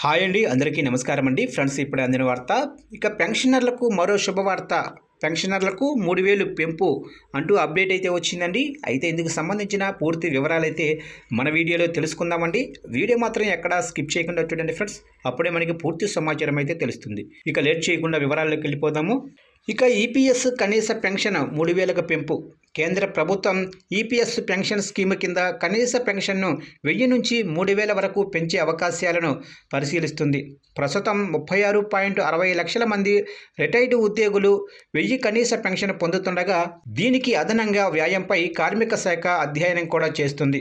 Hi అండి అందరికీ నమస్కారం అండి. ఫ్రెండ్స్ ఇప్పుడు అందిన వార్త. ఇక పెన్షనర్లకు మరో శుభవార్త పెన్షనర్లకు మూడు వేలు పెంపు అంటూ అప్డేట్ అయితే వచ్చిందండి. అయితే ఇందుకు సంబంధించిన పూర్తి వివరాలు అయితే మన వీడియోలో తెలుసుకుందామండి. వీడియో మాత్రం ఎక్కడా స్కిప్ చేయకుండా చూడండి ఫ్రెండ్స్. అప్పుడే మనకి పూర్తి సమాచారం అయితే తెలుస్తుంది. ఇక లేట్ చేయకుండా వివరాల్లోకి వెళ్ళిపోదాము. ఇక ఈపీఎస్ కనీస పెన్షన్ మూడు వేలకు పెంపు. కేంద్ర ప్రభుత్వం ఈపీఎస్ పెన్షన్ స్కీమ్ కింద కనీస పెన్షన్ను వెయ్యి నుంచి మూడు వేల వరకు పెంచే అవకాశాలను పరిశీలిస్తుంది. ప్రస్తుతం ముప్పై ఆరు పాయింట్ అరవై లక్షల మంది రిటైర్డ్ ఉద్యోగులు వెయ్యి కనీస పెన్షన్ పొందుతుండగా దీనికి అదనంగా వ్యాయంపై కార్మిక శాఖ అధ్యయనం కూడా చేస్తుంది.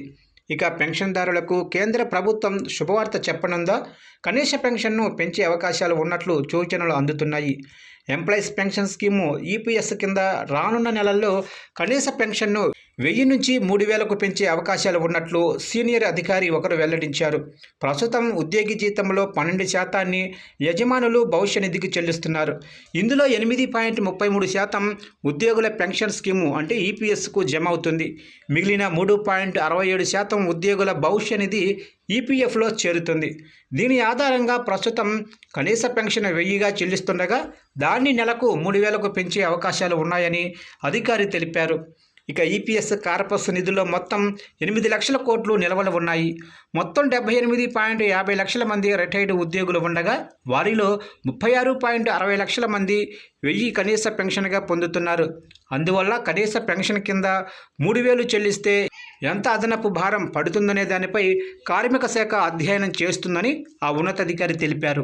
ఇక పెన్షన్దారులకు కేంద్ర ప్రభుత్వం శుభవార్త చెప్పనుందా? కనీస పెన్షన్ను పెంచే అవకాశాలు ఉన్నట్లు సూచనలు అందుతున్నాయి. ఎంప్లాయీస్ పెన్షన్ స్కీము ఈపీఎస్ కింద రానున్న నెలల్లో కనీస పెన్షన్ను వెయ్యి నుంచి మూడు వేలకు పెంచే అవకాశాలు ఉన్నట్లు సీనియర్ అధికారి ఒకరు వెల్లడించారు. ప్రస్తుతం ఉద్యోగి జీతంలో పన్నెండు శాతాన్ని యజమానులు భవిష్య నిధికి చెల్లిస్తున్నారు. ఇందులో ఎనిమిది పాయింట్ ముప్పై మూడు శాతం ఉద్యోగుల పెన్షన్ స్కీము అంటే ఈపీఎస్కు జమ అవుతుంది. మిగిలిన మూడు పాయింట్ అరవై ఏడు శాతం ఉద్యోగుల భవిష్య నిధి ఈపీఎఫ్లో చేరుతుంది. దీని ఆధారంగా ప్రస్తుతం కనీస పెన్షన్ వెయ్యిగా చెల్లిస్తుండగా దాన్ని నెలకు మూడు వేలకు పెంచే అవకాశాలు ఉన్నాయని అధికారి తెలిపారు. ఇక ఈపీఎస్ కార్పస్ నిధుల్లో మొత్తం ఎనిమిది లక్షల కోట్లు నిల్వలు ఉన్నాయి. మొత్తం డెబ్బై ఎనిమిది పాయింట్ యాభై లక్షల మంది రిటైర్డ్ ఉద్యోగులు ఉండగా వారిలో ముప్పై ఆరు పాయింట్ అరవై లక్షల మంది వెయ్యి కనీస పెన్షన్గా పొందుతున్నారు. అందువల్ల కనీస పెన్షన్ కింద మూడు వేలు చెల్లిస్తే ఎంత అదనపు భారం పడుతుందనే దానిపై కార్మిక శాఖ అధ్యయనం చేస్తుందని ఆ ఉన్నతాధికారి తెలిపారు.